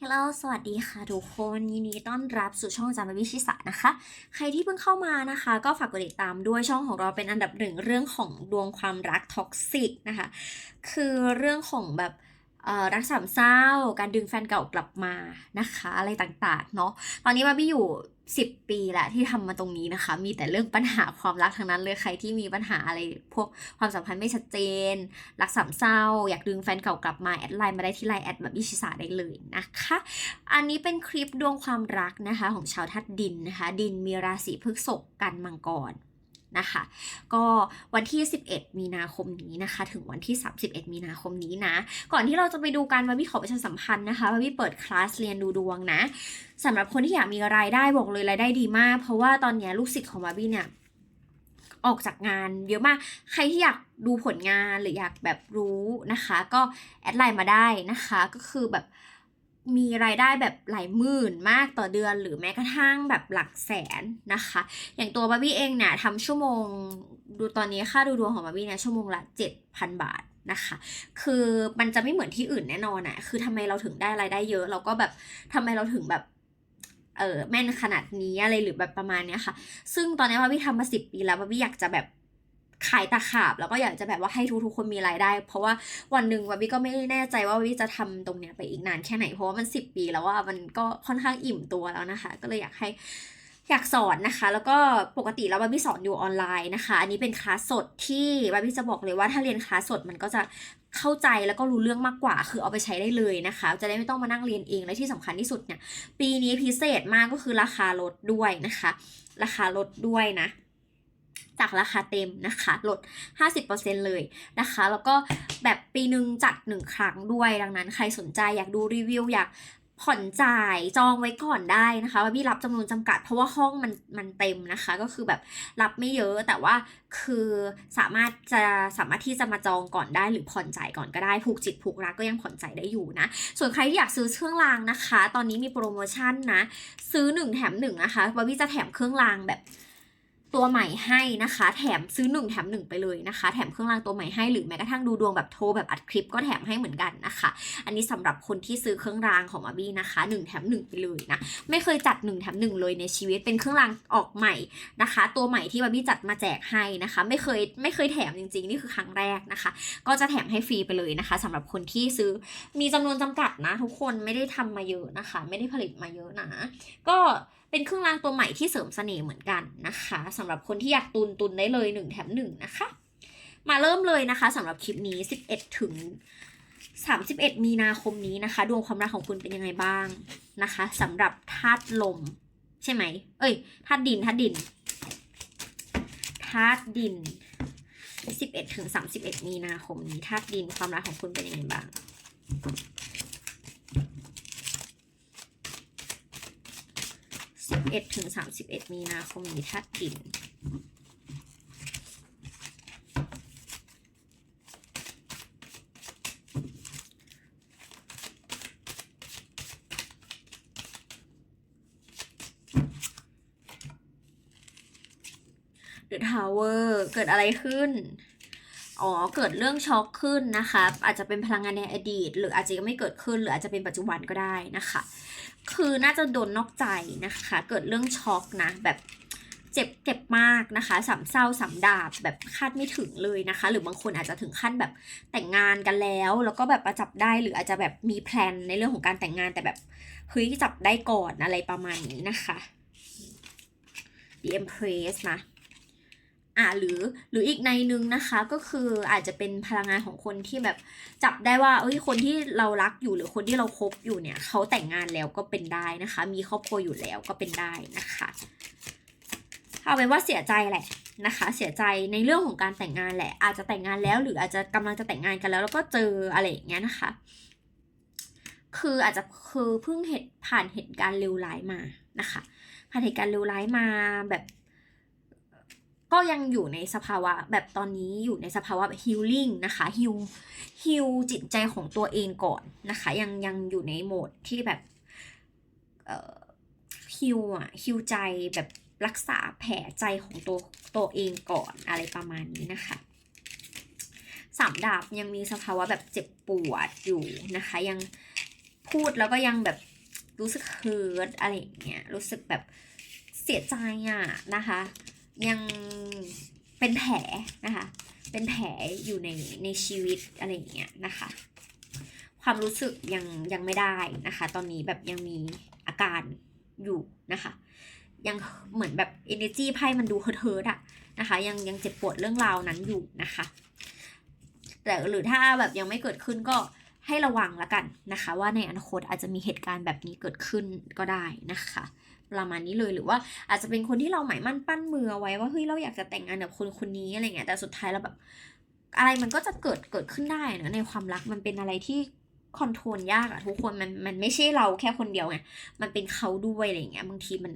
ฮัลโหลสวัสดีค่ะทุกคนยินดีต้อนรับสู่ช่องจามวิชิสานะคะ ใครที่เพิ่งเข้ามานะคะ ก็ฝากกดติดตามด้วยช่องของเราเป็นอันดับหนึ่งเรื่องของดวงความรักท็อกซิกนะคะ คือเรื่องของแบบรักสามเศร้า การดึงแฟนเก่ากลับมานะคะ อะไรต่างๆ เนาะ ตอนนี้บาร์บี้อยู่ 10 ปีละที่ทำมาตรงนี้นะคะ มีแต่เรื่องปัญหาความรักทั้งนั้นเลยใครที่มีปัญหาอะไรพวกความสัมพันธ์ไม่ชัดเจน รักสามเศร้า อยากดึงแฟนเก่ากลับมา แอดไลน์มาได้ที่ไลน์แอดแบบอิชิสาได้เลยนะคะ อันนี้เป็นคลิปดวงความรักนะคะของชาวทัดดินนะคะ ดินมีราศีพฤษภกันมังกร นะคะ ก็วันที่ 11 มีนาคมนี้นะคะ ถึงวันที่ 31 มีนาคมนี้นะ ก่อนที่เราจะไปดูการวาบี้ขอประชาสัมพันธ์นะคะวาบี้เปิดคลาสเรียนดูดวงนะสำหรับคนที่อยากมีรายได้บอกเลยรายได้ดีมาก เพราะว่าตอนเนี้ยลูกศิษย์ของวาบี้เนี่ยออกจากงานเยอะมาก ใครที่อยากดูผลงานหรืออยากแบบรู้นะคะ ก็แอดไลน์มาได้นะคะ ก็คือแบบ มีรายได้แบบหลายหมื่นมากต่อเดือนหรือแม้กระทั่งแบบหลักแสนนะคะ อย่างตัวบาร์บี้เองเนี่ยทำชั่วโมงดูตอนนี้ค่าดูดวงของบาร์บี้เนี่ยชั่วโมงละ 7,000 บาทนะคะ คือมันจะไม่เหมือนที่อื่นแน่นอนอะคือทำไมเราถึงได้รายได้เยอะ เราก็แบบทำไมเราถึงแบบเออแม่นขนาดนี้อะไรหรือแบบประมาณเนี้ยค่ะ ซึ่งตอนนี้บาร์บี้ทำมาสิบปีแล้วบาร์บี้อยากจะแบบ ขายตะขาบ แล้วก็อยากจะแบบว่าให้ทุกๆคนมีรายได้ เพราะว่าวันหนึ่งบาร์บี้ก็ไม่แน่ใจว่าบาร์บี้จะทำตรงเนี้ยไปอีกนานแค่ไหนเพราะว่ามันสิบปีแล้วว่ามันก็ค่อนข้างอิ่มตัวแล้วนะคะ ก็เลยอยากให้อยากสอนนะคะ แล้วก็ปกติแล้วบาร์บี้สอนอยู่ออนไลน์นะคะ อันนี้เป็นคลาสสดที่บาร์บี้จะบอกเลยว่าถ้าเรียนคลาสสดมันก็จะเข้าใจแล้วก็รู้เรื่องมากกว่า คือเอาไปใช้ได้เลยนะคะ จะได้ไม่ต้องมานั่งเรียนเองและที่สำคัญที่สุดเนี่ยปีนี้พิเศษมากก็คือราคาลดด้วยนะคะ ราคาลดด้วยนะ จากราคาเต็มนะคะ ลด 50%เลยนะคะ แล้วก็แบบปีหนึ่งจัดหนึ่งครั้งด้วย ดังนั้นใครสนใจอยากดูรีวิวอยากผ่อนจ่ายจองไว้ก่อนได้นะคะว่าพี่รับจำนวนจำกัดเพราะว่าห้องมันมันเต็มนะคะ ก็คือแบบรับไม่เยอะแต่ว่าคือสามารถจะสามารถที่จะมาจองก่อนได้หรือผ่อนจ่ายก่อนก็ได้ผูกจิตผูกรักก็ยังผ่อนจ่ายได้อยู่นะ ส่วนใครที่อยากซื้อเครื่องรางนะคะ ตอนนี้มีโปรโมชั่นนะ ซื้อ 1 แถม1นะคะบาร์บี้จะแถมเครื่องรางแบบ ตัวใหม่ให้นะคะ แถมซื้อ 1 แถม 1 ไปเลยนะคะ แถมเครื่องรางตัวใหม่ให้หรือแม้กระทั่งดูดวงแบบโทรแบบอัดคลิปก็แถมให้เหมือนกันนะคะ อันนี้สำหรับคนที่ซื้อเครื่องรางของบาบี้นะคะ1แถม1ไปเลยนะไม่เคยจัด 1 แถม 1 เลยในชีวิตเป็นเครื่องรางออกใหม่นะคะ ตัวใหม่ที่บาบี้จัดมาแจกให้นะคะ ไม่เคยไม่เคยแถมจริงๆ นี่คือครั้งแรกนะคะ ก็จะแถมให้ฟรีไปเลยนะคะสำหรับคนที่ซื้อมีจำนวนจำกัดนะ ทุกคนไม่ได้ทำมาเยอะนะคะ ไม่ได้ผลิตมาเยอะนะ ก็ เป็นเครื่องรางตัวใหม่ที่เสริมเสน่ห์เหมือนกันนะคะสำหรับคนที่อยากตุนตุนได้เลย 1 แถม 1 นะคะ มาเริ่มเลยนะคะสำหรับคลิปนี้ 11 ถึง 31 มีนาคมนี้นะคะ ดวงความรักของคุณเป็นยังไงบ้างนะคะสำหรับธาตุลม ใช่ไหม เอ้ยธาตุดินธาตุดินธาตุดิน 11ถึง31 มีนาคมนี้ธาตุดินความรักของคุณเป็นยังไงบ้าง 11ถึง31 มีนาคมนี้ธาตุดิน The Tower เกิดอะไรขึ้น อ๋อ เกิดเรื่องช็อกขึ้นนะคะ อาจจะเป็นพลังงานในอดีต หรืออาจจะยังไม่เกิดขึ้น หรืออาจจะเป็นปัจจุบันก็ได้นะคะ คือน่าจะโดนนอกใจนะคะ เกิดเรื่องช็อกนะแบบเจ็บเจ็บมากนะคะสามเศร้าสามดาบแบบคาดไม่ถึงเลยนะคะ หรือบางคนอาจจะถึงขั้นแบบแต่งงานกันแล้ว แล้วก็แบบประจับได้หรืออาจจะแบบมีแพลนในเรื่องของการแต่งงานแต่แบบเฮ้ยจับได้ก่อนอะไรประมาณนี้นะคะ The Empress นะ อ่าหรือหรืออีกในนึงนะคะก็คืออาจจะเป็นพลังงานของคนที่แบบจับได้ว่าเอ้ยคนที่เรารักอยู่หรือคนที่เราคบอยู่เนี่ยเขาแต่งงานแล้วก็เป็นได้นะคะ มีครอบครัวอยู่แล้วก็เป็นได้นะคะเอาเป็นว่าเสียใจแหละนะคะ เสียใจในเรื่องของการแต่งงานแหละ อาจจะแต่งงานแล้ว หรืออาจจะกำลังจะแต่งงานกันแล้ว แล้วก็เจออะไรอย่างเงี้ยนะคะ คืออาจจะคือเพิ่งเหตุผ่านเหตุการณ์เลวร้ายมานะคะ ผ่านเหตุการณ์เลวร้ายมาแบบ ก็ยังอยู่ในสภาวะแบบตอนนี้อยู่ในสภาวะฮิลลิ่งนะคะฮิลฮิลจิตใจของตัวเองก่อนนะคะ ยังยังอยู่ในโหมดที่แบบเออฮิลอะฮิลใจแบบรักษาแผลใจของตัวตัวเองก่อนอะไรประมาณนี้นะคะสามดาบยังมีสภาวะแบบเจ็บปวดอยู่นะคะ ยังพูดแล้วก็ยังแบบรู้สึกเฮิร์ตอะไรอย่างเงี้ยรู้สึกแบบเสียใจอะนะคะ ยังเป็นแผลนะคะ เป็นแผลอยู่ในในชีวิตอะไรอย่างเงี้ยนะคะ ความรู้สึกยังยังไม่ได้นะคะ ตอนนี้แบบยังมีอาการอยู่นะคะ ยังเหมือนแบบ energy ไพ่มันดูเฮิร์ตอะนะคะ ยังยังเจ็บปวดเรื่องราวนั้นอยู่นะคะ แต่หรือถ้าแบบยังไม่เกิดขึ้นก็ให้ระวังละกันนะคะ ว่าในอนาคตอาจจะมีเหตุการณ์แบบนี้เกิดขึ้นก็ได้นะคะ ประมาณนี้เลย หรือว่าอาจจะเป็นคนที่เราหมายมั่นปั้นมือเอาไว้ว่าเฮ้ยเราอยากจะแต่งงานกับคนคนนี้อะไรเงี้ยแต่สุดท้ายแล้วแบบ อะไรมันก็จะเกิดเกิดขึ้นได้นะในความรักมันเป็นอะไรที่คอนโทรลยากอะทุกคนมันมันไม่ใช่เราแค่คนเดียวไงมันเป็นเขาด้วยอะไรเงี้ยบางทีมัน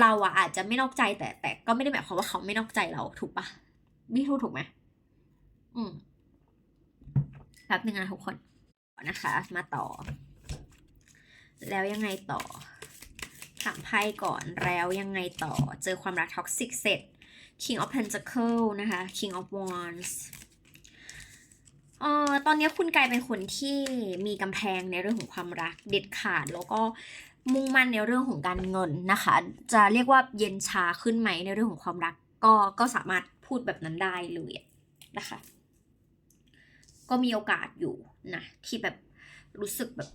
เราอะอาจจะไม่นอกใจแต่ แต่ก็ไม่ได้หมายความว่าเขาไม่นอกใจเราถูกปะพี่ทูกถูกไหมอืมแป๊บนึงนะทุกคนนะคะ มาต่อ แล้วยังไงต่อ ถามไพ่ก่อนแล้วยังไงต่อเจอความรักท็อกซิกเสร็จ King of Pentacle นะคะ King of Wands เอ่อตอนนี้คุณกลายเป็นคนที่มีกำแพงในเรื่องของความรักเด็ดขาดแล้วก็มุ่งมั่นในเรื่องของการเงินนะคะ จะเรียกว่าเย็นชาขึ้นไหมในเรื่องของความรักก็ก็สามารถพูดแบบนั้นได้เลยนะคะ ก็มีโอกาสอยู่นะที่แบบรู้สึกแบบ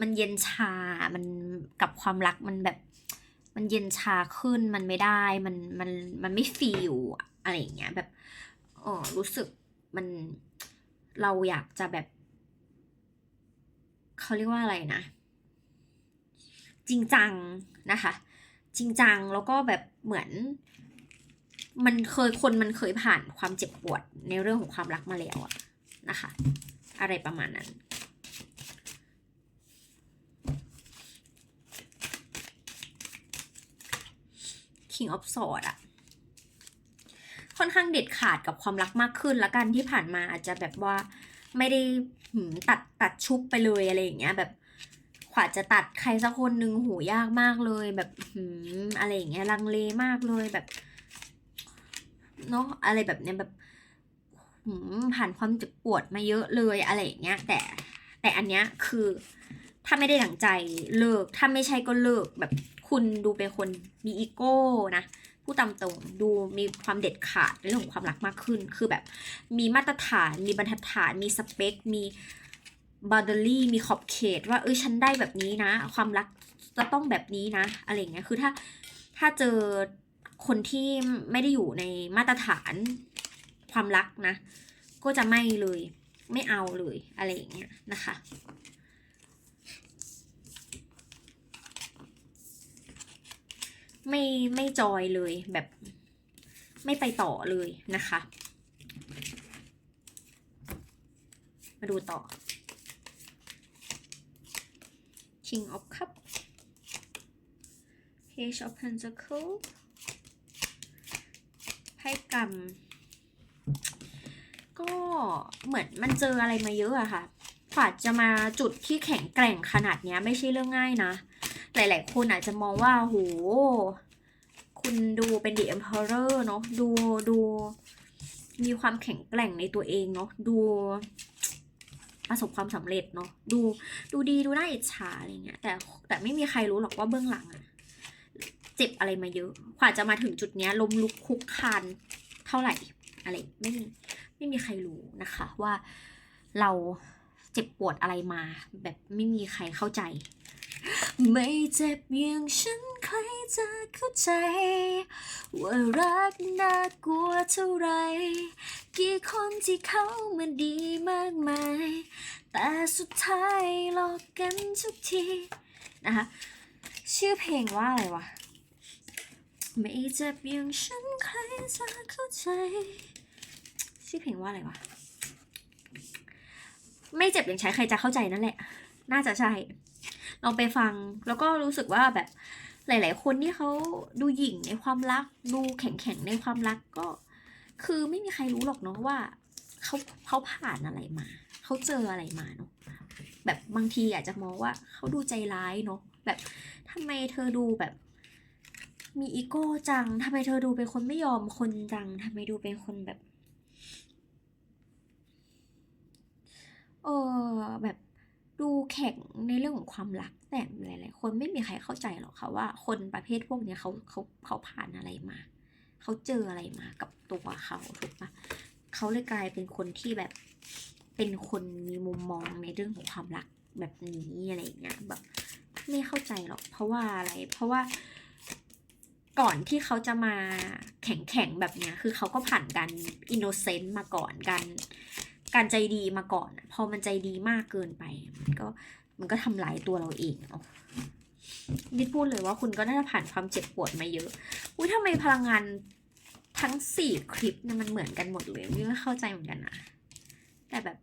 มันเย็นชา มันกับความรักมันแบบ มันเย็นชาขึ้นมันไม่ได้มันมันมันไม่ฟีลอะไรอย่างเงี้ยแบบเออรู้สึกมันเราอยากจะแบบเขาเรียกว่าอะไรนะ จริงจังนะคะ จริงจังแล้วก็แบบเหมือน มันเคยคนมันเคยผ่านความเจ็บปวดในเรื่องของความรักมาแล้วอะนะคะ อะไรประมาณนั้น King of Swords อะค่อนข้างเด็ดขาดกับความรักมากขึ้นแล้วกันที่ผ่านมาอาจจะแบบว่าไม่ได้ตัดตัดชุบไปเลยอะไรอย่างเงี้ยแบบขวาจะตัดใครสักคนหนึ่งโหยากมากเลย แบบหืมอะไรอย่างเงี้ยลังเลมากเลยแบบเนาะอะไรแบบเนี้ยแบบหืมผ่านความเจ็บปวดมาเยอะเลยอะไรอย่างเงี้ย แต่แต่อันเนี้ยคือถ้าไม่ได้ดั่งใจเลิก ถ้าไม่ใช่ก็เลิกแบบ คุณดูเป็นคนมีอีโก้นะผู้ตามตรงดูมีความเด็ดขาดในเรื่องของความรักมากขึ้น คือแบบมีมาตรฐานมีบรรทัดฐานมีสเปค มีบาร์เดอรี่มีขอบเขต ว่าเอ้ยฉันได้แบบนี้นะ ความรักจะต้องแบบนี้นะอะไรเงี้ยคือถ้าถ้าเจอคนที่ไม่ได้อยู่ในมาตรฐานความรักนะ ก็จะไม่เลยไม่เอาเลยอะไรอย่างเงี้ยนะคะ ไม่ไม่จอยเลยแบบ ไม่ไปต่อเลยนะคะ มาดูต่อ King of Cup Page of Pentacle ไพ่กรรมก็เหมือนมันเจออะไรมาเยอะอะค่ะกว่าจะมาจุดที่แข็งแกร่งขนาดเนี้ยไม่ใช่เรื่องง่ายนะ หลาย ๆ คนอาจจะมองว่าโห คุณดูเป็น The Emperor เนอะดูดูมีความแข็งแกร่งในตัวเองเนาะดูประสบความสำเร็จเนาะดูดูดีดูน่าอิจฉาอะไรเงี้ยแต่แต่ไม่มีใครรู้หรอกว่าเบื้องหลังอะเจ็บอะไรมาเยอะกว่าจะมาถึงจุดเนี้ยลมลุกคุกคานเท่าไหร่อะไรไม่มีไม่มีใครรู้นะคะว่าเราเจ็บปวดอะไรมา แบบไม่มีใครเข้าใจ ไม่เจ็บอย่างฉันใครจะเข้าใจ ว่ารักน่ากลัวเท่าไร กี่คนที่เขามาดีมากมาย แต่สุดท้ายหลอกกันทุกทีนะคะชื่อเพลงว่าอะไรวะ ไม่เจ็บอย่างฉันใครจะเข้าใจ ชื่อเพลงว่าอะไรวะ ไม่เจ็บอย่างใช้ใครจะเข้าใจนั่นแหละ น่าจะใช่ ลองไปฟังแล้วก็รู้สึกว่าแบบหลาย ๆ คนที่เขาดูหยิ่งในความรัก ดูแข็งๆในความรักก็ คือไม่มีใครรู้หรอกเนาะว่าเขาเขาผ่านอะไรมา เขาเจออะไรมาเนาะแบบบางทีอาจจะมองว่าเขาดูใจร้ายเนาะแบบทำไมเธอดูแบบ มีอีโก้จังทำไมเธอดูเป็นคนไม่ยอมคนจังทำไมดูเป็นคนแบบเออแบบ ดูแข็งในเรื่องของความรักแต่หลาย ๆ คนไม่มีใครเข้าใจหรอกค่ะว่า คนประเภทพวกนี้เขาเขาเขาผ่านอะไรมา เขาเจออะไรมากับตัวเขาถูกปะเขาเลยกลายเป็นคนที่แบบเป็นคนมีมุมมองในเรื่องของความรักแบบนี้อะไรอย่างเงี้ยแบบไม่เข้าใจหรอก เพราะว่าอะไร เพราะว่าก่อนที่เขาจะมาแข็งแข็งแบบเนี้ย คือเขาก็ผ่านการอินโนเซนต์มาก่อนการ การใจดีมาก่อนพอมันใจดีมากเกินไป มันก็มันก็ทำลายตัวเราเองเนาะดิดพูดเลยว่าคุณก็น่าจะผ่านความเจ็บปวดมาเยอะอุ้ยทำไมพลังงานทั้งสี่คลิปเนี่ยมันเหมือนกันหมดเลยไม่เข้าใจเหมือนกันนะแต่แบบ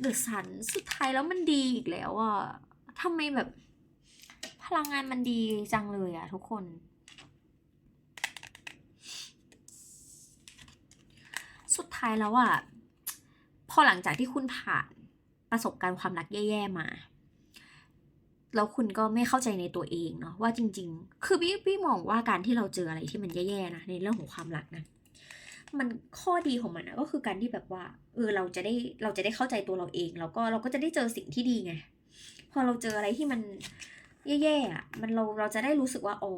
เดือะซันสุดท้ายแล้วมันดีอีกแล้วอะทำไมแบบ พลังงานมันดีจังเลยอะทุกคน สุดท้ายแล้วอะพอหลังจากที่คุณผ่านประสบการณ์ความรักแย่ๆมาแล้วคุณก็ไม่เข้าใจในตัวเองเนาะว่าจริง ๆ คือพี่พี่มองว่าการที่เราเจออะไรที่มันแย่ๆนะในเรื่องของความรักนะ มันข้อดีของมันนะก็คือการที่แบบว่าเออเราจะได้เราจะได้เข้าใจตัวเราเองแล้วก็เราก็จะได้เจอสิ่งที่ดีไงพอเราเจออะไรที่มันแย่ๆอะมันเราเราจะได้รู้สึกว่าอ๋อ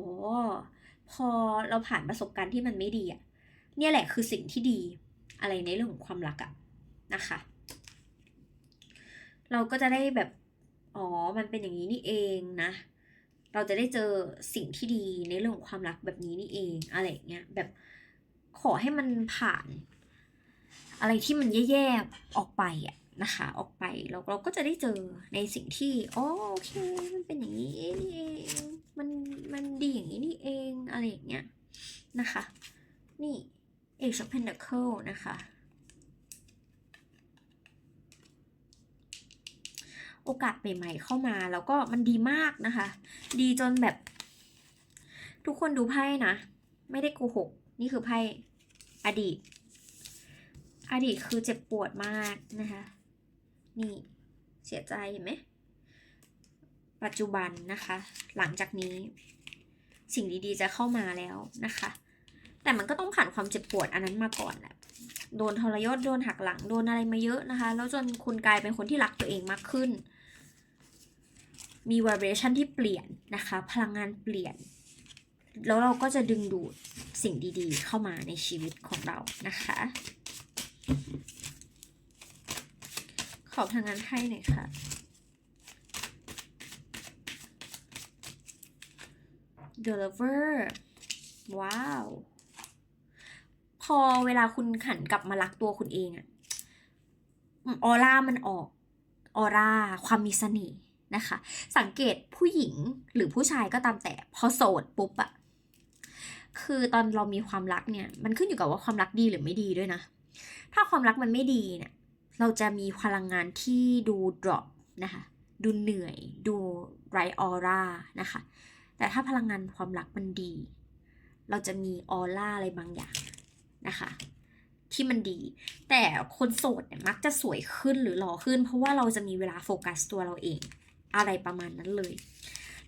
พอเราผ่านประสบการณ์ที่มันไม่ดีอะเนี่ยแหละคือสิ่งที่ดี อะไรในเรื่องของความรักอะนะคะ เราก็จะได้แบบ อ๋อ มันเป็นอย่างนี้นี่เองนะ เราจะได้เจอสิ่งที่ดีในเรื่องของความรักแบบนี้นี่เองอะไรอย่างเงี้ยแบบขอให้มันผ่าน อะไรที่มันแย่ๆออกไปอะนะคะ ออกไปเราเราก็จะได้เจอในสิ่งที่อ๋อโอเคมันเป็นอย่างนี้นี่เอง มันมันดีอย่างนี้นี่เอง อะไรอย่างเงี้ยนะคะ นี่ Age of Pentacle นะคะ โอกาสใหม่ๆเข้ามาแล้วก็มันดีมากนะคะ ดีจนแบบ ทุกคนดูไพ่นะ ไม่ได้โกหก นี่คือไพ่อดีต อดีตคือเจ็บปวดมากนะคะ นี่เสียใจเห็นไหมปัจจุบันนะคะ หลังจากนี้สิ่งดีๆจะเข้ามาแล้วนะคะ แต่มันก็ต้องผ่านความเจ็บปวดอันนั้นมาก่อนแหละโดนทรยศโดนหักหลังโดนอะไรมาเยอะนะคะ แล้วจนคุณกลายเป็นคนที่รักตัวเองมากขึ้น มี vibration ที่เปลี่ยนนะคะ พลังงานเปลี่ยน แล้วเราก็จะดึงดูดสิ่งดีๆ เข้ามาในชีวิตของเรานะคะ ขอพลังงานให้หน่อยค่ะ The Lover ว้าว อเวลาคุณขันกลับมารักตัวคุณเองอะออร่ามันออกออร่าความมีเสน่ห์นะคะ สังเกตผู้หญิงหรือผู้ชายก็ตามแต่พอโสดปุ๊บอะคือตอนเรามีความรักเนี่ย มันขึ้นอยู่กับว่าความรักดีหรือไม่ดีด้วยนะ ถ้าความรักมันไม่ดีเนี่ย เราจะมีพลังงานที่ดูดรอปนะคะ ดูเหนื่อย ดูไรออร่านะคะ แต่ถ้าพลังงานความรักมันดี เราจะมีออร่าอะไรบางอย่าง นะคะ ที่มันดี แต่คนโสดเนี่ยมักจะสวยขึ้นหรือหล่อขึ้น เพราะว่าเราจะมีเวลาโฟกัสตัวเราเอง อะไรประมาณนั้นเลย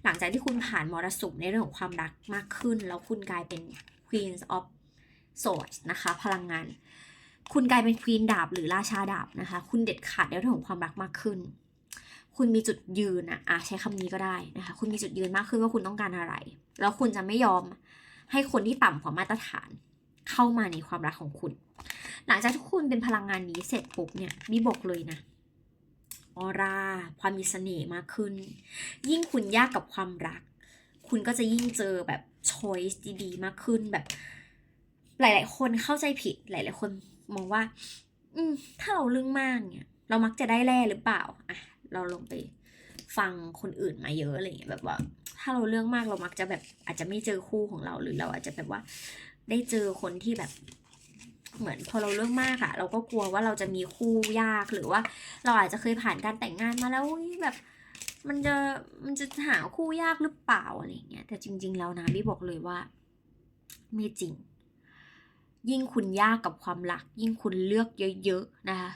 หลังจากที่คุณผ่านมรสุมในเรื่องของความรักมากขึ้น แล้วคุณกลายเป็น Queen of Swords นะคะ พลังงาน คุณกลายเป็นควีนดาบหรือราชาดาบนะคะ คุณเด็ดขาดในเรื่องของความรักมากขึ้นคุณมีจุดยืนอะอะใช้คำนี้ก็ได้นะคะ คุณมีจุดยืนมากขึ้นว่าคุณต้องการอะไร แล้วคุณจะไม่ยอมให้คนที่ต่ำกว่ามาตรฐาน เข้ามาในความรักของคุณ หลังจากที่คุณเป็นพลังงานนี้เสร็จปุ๊บเนี่ยบีบอกเลยนะออร่าความมีเสน่ห์มากขึ้น ยิ่งคุณยากกับความรัก คุณก็จะยิ่งเจอแบบช้อยส์ดีๆมากขึ้นแบบ หลาย ๆ คนเข้าใจผิดหลาย ๆ คนมองว่า อืมถ้าเราเรื่องมากเนี่ย เรามักจะได้แร่หรือเปล่าอะเราลงไปฟังคนอื่นมาเยอะอะไรเงี้ยแบบว่า ถ้าเราเรื่องมากเรามักจะแบบอาจจะไม่เจอคู่ของเราหรือเราอาจจะแบบว่า ได้เจอคนที่แบบ เหมือนพอเราเรื่องมากอะเราก็กลัวว่าเราจะมีคู่ยากหรือว่า เราอาจจะเคยผ่านการแต่งงานมาแล้วแบบ มันจะมันจะหาคู่ยากหรือเปล่าอะไรเงี้ยแต่จริง ๆ แล้วนะพี่บอกเลยว่า ไม่จริง ยิ่งคุณยากกับความรัก ยิ่งคุณเลือกเยอะๆนะคะ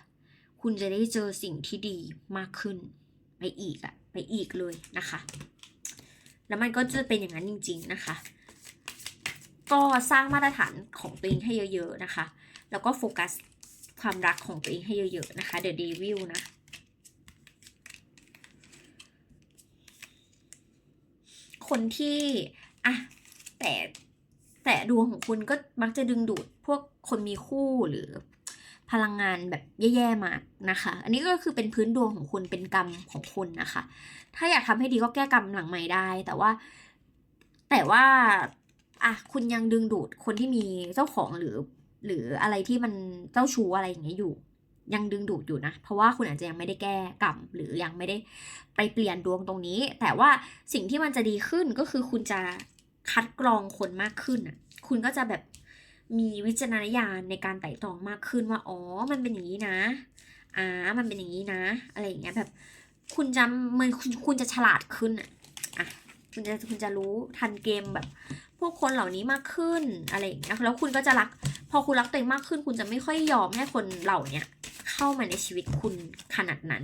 คุณจะได้เจอสิ่งที่ดีมากขึ้น ไปอีกอะไปอีกเลยนะคะ แล้วมันก็จะเป็นอย่างนั้นจริง ๆ นะคะ ก็สร้างมาตรฐานของตัวเองให้เยอะ ๆนะคะ แล้วก็โฟกัสความรักของตัวเองให้เยอะ ๆ นะคะเดอะเดวิลนะคนที่อะแต่แต่ดวงของคุณก็มักจะดึงดูดพวกคนมีคู่หรือพลังงานแบบแย่ๆมานะคะ อันนี้ก็คือเป็นพื้นดวงของคุณเป็นกรรมของคุณนะคะ ถ้าอยากทำให้ดีก็แก้กรรมหลังใหม่ได้ แต่ว่าแต่ว่า อะคุณยังดึงดูดคนที่มีเจ้าของหรือ หรืออะไรที่มันเจ้าชู้อะไรอย่างเงี้ยอยู่ ยังดึงดูดอยู่นะ เพราะว่าคุณอาจจะยังไม่ได้แก้กรรมหรือยังไม่ได้ไปเปลี่ยนดวงตรงนี้ แต่ว่าสิ่งที่มันจะดีขึ้นก็คือคุณจะคัดกรองคนมากขึ้นอะ คุณก็จะแบบมีวิจารณญาณในการไต่ตรองมากขึ้นว่า อ๋อ มันเป็นอย่างนี้นะ อ่า มันเป็นอย่างนี้นะ อะไรอย่างเงี้ยแบบ คุณจะมันคุณจะฉลาดขึ้นอะ อะ คุณจะคุณจะรู้ทันเกมแบบพวกคนเหล่านี้มากขึ้นอะไรอย่างเงี้ยแล้วคุณก็จะรัก พอคุณรักตัวเองมากขึ้น คุณจะไม่ค่อยยอมให้คนเหล่าเนี้ยเข้ามาในชีวิตคุณขนาดนั้น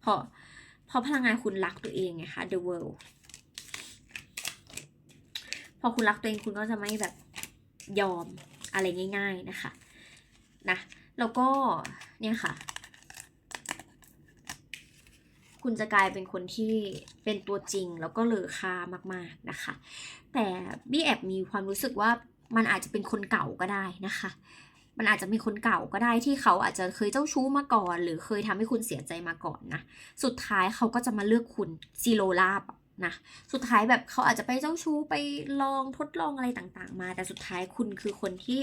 เพราะเพราะพลังงานคุณรักตัวเองไงคะ the world พอคุณรักตัวเองคุณก็จะไม่แบบยอมอะไรง่าย ๆนะคะนะแล้วก็เนี่ยค่ะ คุณจะกลายเป็นคนที่เป็นตัวจริงแล้วก็เลอค่ามาก ๆนะคะ แต่บี้แอบมีความรู้สึกว่ามันอาจจะเป็นคนเก่าก็ได้นะคะ มันอาจจะเป็นคนเก่าก็ได้ที่เขาอาจจะเคยเจ้าชู้มาก่อน หรือเคยทำให้คุณเสียใจมาก่อนนะ สุดท้ายเขาก็จะมาเลือกคุณซีโรลาบนะ สุดท้ายแบบเขาอาจจะไปเจ้าชู้ไปลองทดลองอะไรต่างๆ มา แต่สุดท้ายคุณคือคนที่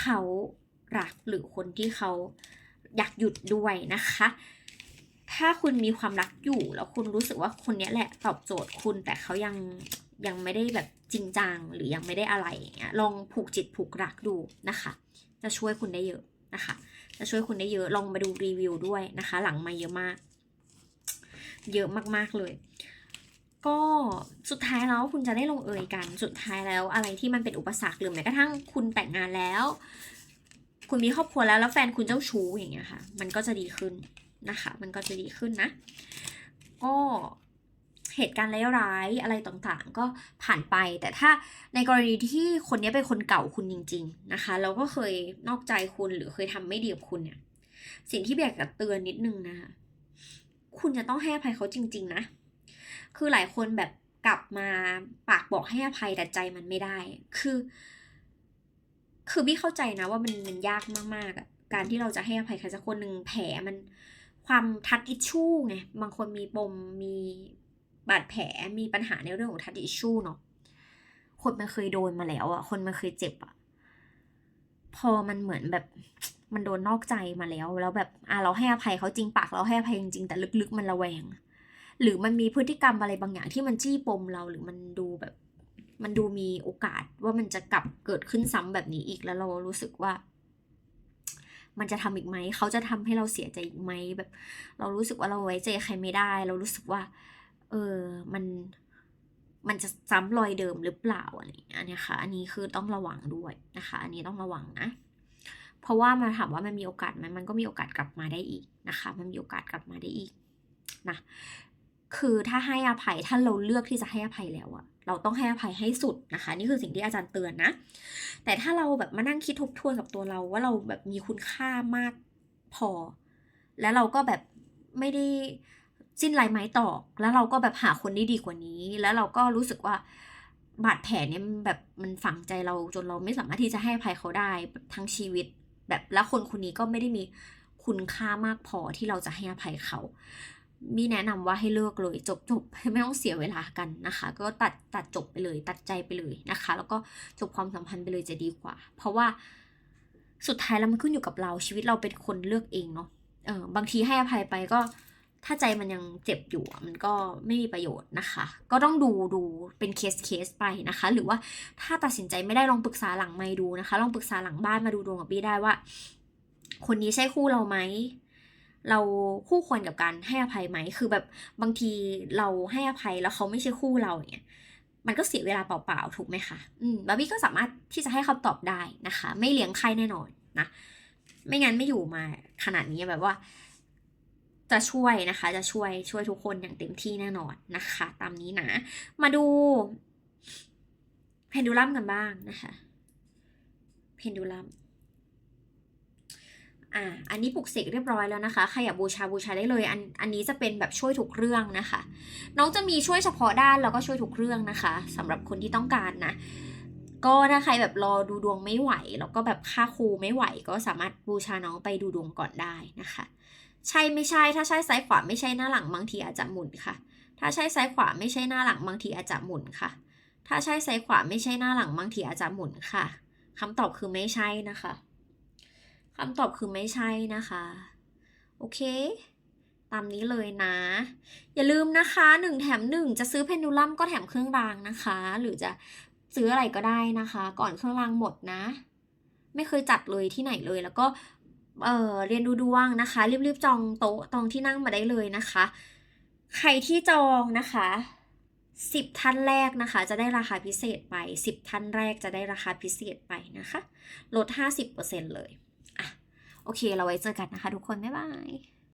เขารักหรือคนที่เขาอยากหยุดด้วยนะคะ ถ้าคุณมีความรักอยู่แล้วคุณรู้สึกว่าคนนี้แหละตอบโจทย์คุณแต่เขายัง ยังไม่ได้แบบจริงจังหรือยังไม่ได้อะไรอย่างเงี้ยลองผูกจิตผูกรักดูนะคะ จะช่วยคุณได้เยอะนะคะ จะช่วยคุณได้เยอะลองมาดูรีวิวด้วยนะคะ หลังมาเยอะมาก เยอะมากๆเลย ก็สุดท้ายแล้วคุณจะได้ลงเอยกัน สุดท้ายแล้วอะไรที่มันเป็นอุปสรรคหรือแม้กระทั่งคุณแต่งงานแล้ว คุณมีครอบครัวแล้วแล้วแฟนคุณเจ้าชู้อย่างเงี้ยค่ะ มันก็จะดีขึ้นนะคะ มันก็จะดีขึ้นนะก็ เหตุการณ์ร้ายๆอะไรต่างๆ ก็ผ่านไป แต่ถ้าในกรณีที่คนนี้เป็นคนเก่าคุณจริง ๆนะคะแล้วก็เคยนอกใจคุณหรือเคยทำไม่ดีกับคุณเนี่ย สิ่งที่อยากจะเตือนนิดนึงนะคะคุณจะต้องให้อภัยเขาจริง ๆ นะ คือหลายคนแบบกลับมาปากบอกให้อภัยแต่ใจมันไม่ได้ คือ คือพี่เข้าใจนะว่ามันมันยากมากๆอะการที่เราจะให้อภัยใครสักคนหนึ่งแผลมันความทัดอิชชู่ไงบางคนมีปมมี บาดแผลมีปัญหาในเรื่องของทัดอิชู่เนาะคนมันเคยโดนมาแล้วอะคนมันเคยเจ็บอะพอมันเหมือนแบบมันโดนนอกใจมาแล้ว แล้วแบบอะเราให้อภัยเขาจริงปากเราให้อภัยจริงแต่ลึกๆ มันระแวง หรือมันมีพฤติกรรมอะไรบางอย่างที่มันจี้ปมเราหรือมันดูแบบ มันดูมีโอกาสว่ามันจะกลับเกิดขึ้นซ้ำแบบนี้อีกแล้วเรารู้สึกว่า มันจะทำอีกไหมเขาจะทำให้เราเสียใจอีกไหมแบบ เรารู้สึกว่าเราไว้ใจใครไม่ได้ เรารู้สึกว่า เออมันมันจะซ้ำรอยเดิมหรือเปล่าอะไรอย่างเงี้ยเนี่ยค่ะอันนี้คือต้องระวังด้วยนะคะ อันนี้ต้องระวังนะ เพราะว่ามาถามว่ามันมีโอกาสไหมมันก็มีโอกาสกลับมาได้อีกนะคะ มันมีโอกาสกลับมาได้อีกนะคือถ้าให้อภัยถ้าเราเลือกที่จะให้อภัยแล้วอะเราต้องให้อภัยให้สุดนะคะ นี่คือสิ่งที่อาจารย์เตือนนะ แต่ถ้าเราแบบมานั่งคิดทบทวนกับตัวเราว่าเราแบบมีคุณค่ามากพอ แล้วเราก็แบบไม่ได้ สิ้นลายไม้ตอกแล้วเราก็แบบหาคนที่ดีกว่านี้ แล้วเราก็รู้สึกว่าบาดแผลเนี่ยแบบมันฝังใจเราจนเราไม่สามารถที่จะให้อภัยเขาได้ทั้งชีวิต แบบแล้วคนคนนี้ก็ไม่ได้มีคุณค่ามากพอที่เราจะให้อภัยเขามีแนะนำว่าให้เลิกเลยจบจบไม่ต้องเสียเวลากันนะคะ ก็ตัดตัดจบไปเลย ตัดใจไปเลยนะคะ แล้วก็จบความสัมพันธ์ไปเลยจะดีกว่า เพราะว่าสุดท้ายแล้วมันขึ้นอยู่กับเราชีวิตเราเป็นคนเลือกเองเนาะเออบางทีให้อภัยไปก็ ถ้าใจมันยังเจ็บอยู่มันก็ไม่มีประโยชน์นะคะ ก็ต้องดูดูเป็นเคสเคสไปนะคะ หรือว่าถ้าตัดสินใจไม่ได้ลองปรึกษาหลังไม่ดูนะคะ ลองปรึกษาหลังบ้านมาดูดวงกับบี้ได้ว่า คนนี้ใช่คู่เราไหมเราคู่ควรกับการให้อภัยไหม คือแบบบางทีเราให้อภัยแล้วเขาไม่ใช่คู่เราเนี่ย มันก็เสียเวลาเปล่าๆ ถูกไหมคะ อืมบาร์บี้ก็สามารถที่จะให้คำตอบได้นะคะ ไม่เลี้ยงใครแน่นอนนะ ไม่งั้นไม่อยู่มาขนาดนี้แบบว่า จะช่วยนะคะ จะช่วยช่วยทุกคนอย่างเต็มที่แน่นอนนะคะ ตามนี้นะ มาดูเพนดูลัมกันบ้างนะคะเพนดูลัมอ่าอันนี้ปลุกเสกเรียบร้อยแล้วนะคะใครอยากบูชาบูชาได้เลย อันอันนี้จะเป็นแบบช่วยทุกเรื่องนะคะ น้องจะมีช่วยเฉพาะด้านแล้วก็ช่วยทุกเรื่องนะคะสำหรับคนที่ต้องการนะก็ถ้าใครแบบรอดูดวงไม่ไหว แล้วก็แบบค่าครูไม่ไหว ก็สามารถบูชาน้องไปดูดวงก่อนได้นะคะ ใช่ไม่ใช่ถ้าใช่ซ้ายขวาไม่ใช่หน้าหลังบางทีอาจจะหมุนค่ะ ถ้าใช่ซ้ายขวาไม่ใช่หน้าหลังบางทีอาจจะหมุนค่ะ ถ้าใช่ซ้ายขวาไม่ใช่หน้าหลังบางทีอาจจะหมุนค่ะคำตอบคือไม่ใช่นะคะคำตอบคือไม่ใช่นะคะ โอเค ตามนี้เลยนะ อย่าลืมนะคะหนึ่งแถมหนึ่งจะซื้อเพนดูลัมก็แถมเครื่องรางนะคะ หรือจะซื้ออะไรก็ได้นะคะ ก่อนเครื่องรางหมดนะ ไม่เคยจัดเลยที่ไหนเลยแล้วก็ เออเรียนดูดวงนะคะ รีบๆจองโต๊ะตองที่นั่งมาได้เลยนะคะ ใครที่จองนะคะสิบท่านแรกนะคะ จะได้ราคาพิเศษไปสิบท่านแรกจะได้ราคาพิเศษไปนะคะ ลดห้าสิบเปอร์เซ็นเลยอะโอเค เราไว้เจอกันนะคะ ทุกคน บ๊ายบาย